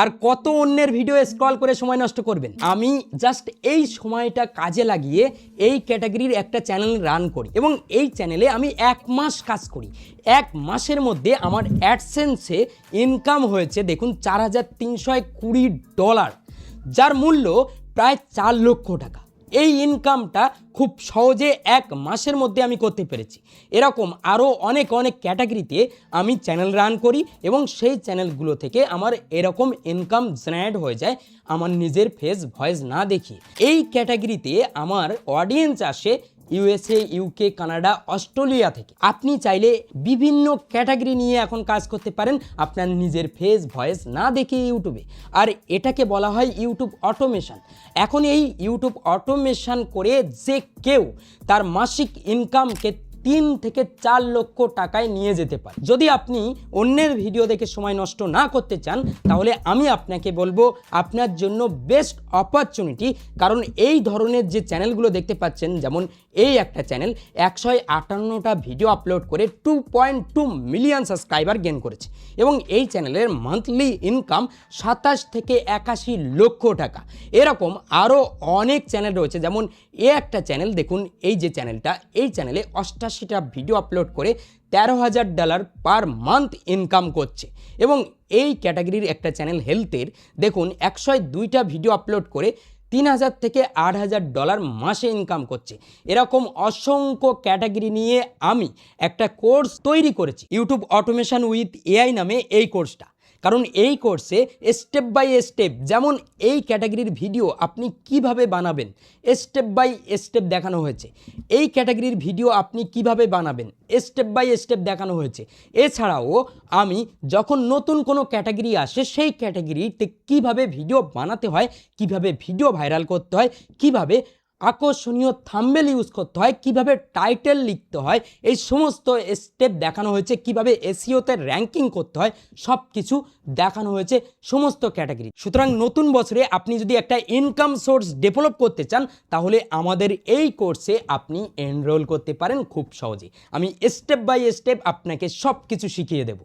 আর কত অন্যের video scroll করে সময় নষ্ট করবেন? আমি জাস্ট এই সময়টা কাজে লাগিয়ে এই ক্যাটাগরির একটা চ্যানেল রান করি এবং এই চ্যানেলে আমি এক মাস কাজ করি। এক মাসের মধ্যে আমার অ্যাডসেন্সে ইনকাম হয়েছে দেখুন চার হাজার তিনশো কুড়ি ডলার যার মূল্য প্রায় চার লক্ষ টাকা। এই ইনকামটা খুব সহজে এক মাসের মধ্যে আমি করতে পেরেছি। এরকম আরও অনেক অনেক ক্যাটাগরিতে আমি চ্যানেল রান করি এবং সেই চ্যানেলগুলো থেকে আমার এরকম ইনকাম জেনারেট হয়ে যায়, আমার নিজের ফেস ভয়েস না দেখি। এই ক্যাটাগরিতে আমার অডিয়েন্স আসে ইউএসএ ইউকে কানাডা অস্ট্রেলিয়া থেকে। আপনি চাইলে বিভিন্ন ক্যাটাগরি নিয়ে এখন কাজ করতে পারেন আপনার নিজের ফেস, ভয়েস না দেখে ইউটিউবে। আর এটাকে বলা হয় ইউটিউব অটোমেশন। এখন এই ইউটিউব অটোমেশন করে যে কেউ তার মাসিক ইনকামকে তিন থেকে চার লক্ষ টাকায় নিয়ে যেতে পারে। যদি আপনি অন্যের ভিডিও দেখে সময় নষ্ট না করতে চান, তাহলে আমি আপনাকে বলব আপনার জন্য বেস্ট অপরচুনিটি। কারণ এই ধরনের যে চ্যানেলগুলো দেখতে পাচ্ছেন, যেমন এই একটা চ্যানেল, একশো আটান্নটা ভিডিও আপলোড করে two point two million subscriber gain করেছে। এবং এই চ্যানেলের মান্থলি ইনকাম সাতাশ থেকে একাশি লক্ষ টাকা। এরকম আরও অনেক চ্যানেল রয়েছে, যেমন এ একটা চ্যানেল, দেখুন, এই যে চ্যানেলটা, এই চ্যানেলে অষ্টাশিটা ভিডিও আপলোড করে তেরো হাজার ডলার পার মান্থ ইনকাম করছে। এবং এই ক্যাটাগরির একটা চ্যানেল হেলথের দেখুন, একশো দুইটা ভিডিও আপলোড করে তিন হাজার থেকে আট হাজার ডলার মাসে ইনকাম করছে। এরকম অসংখ্য ক্যাটাগরি নিয়ে আমি একটা কোর্স তৈরি করেছি। ইউটিউব অটোমেশন উইথ এআই নামে এই কোর্সটা কারণ এই কোর্সে স্টেপ বাই স্টেপ যেমন এই ক্যাটাগরির ভিডিও আপনি কীভাবে বানাবেন স্টেপ বাই স্টেপ দেখানো হয়েছে। এই ক্যাটাগরির ভিডিও আপনি কীভাবে বানাবেন স্টেপ বাই স্টেপ দেখানো হয়েছে। এছাড়াও আমি যখন নতুন কোনো ক্যাটাগরি আসে, সেই ক্যাটাগরিতে কীভাবে ভিডিও বানাতে হয়, কীভাবে ভিডিও ভাইরাল করতে হয়, কীভাবে আকর্ষণীয় থাম্বেল ইউজ করতে হয়, কীভাবে টাইটেল লিখতে হয়, এই সমস্ত স্টেপ দেখানো হয়েছে, কীভাবে এসিওতে র্যাঙ্কিং করতে হয় সব কিছু দেখানো হয়েছে সমস্ত ক্যাটাগরি সুতরাং নতুন বছরে আপনি যদি একটা ইনকাম সোর্স ডেভেলপ করতে চান, তাহলে আমাদের এই কোর্সে আপনি এনরোল করতে পারেন খুব সহজে আমি স্টেপ বাই স্টেপ আপনাকে সব কিছু শিখিয়ে দেবো।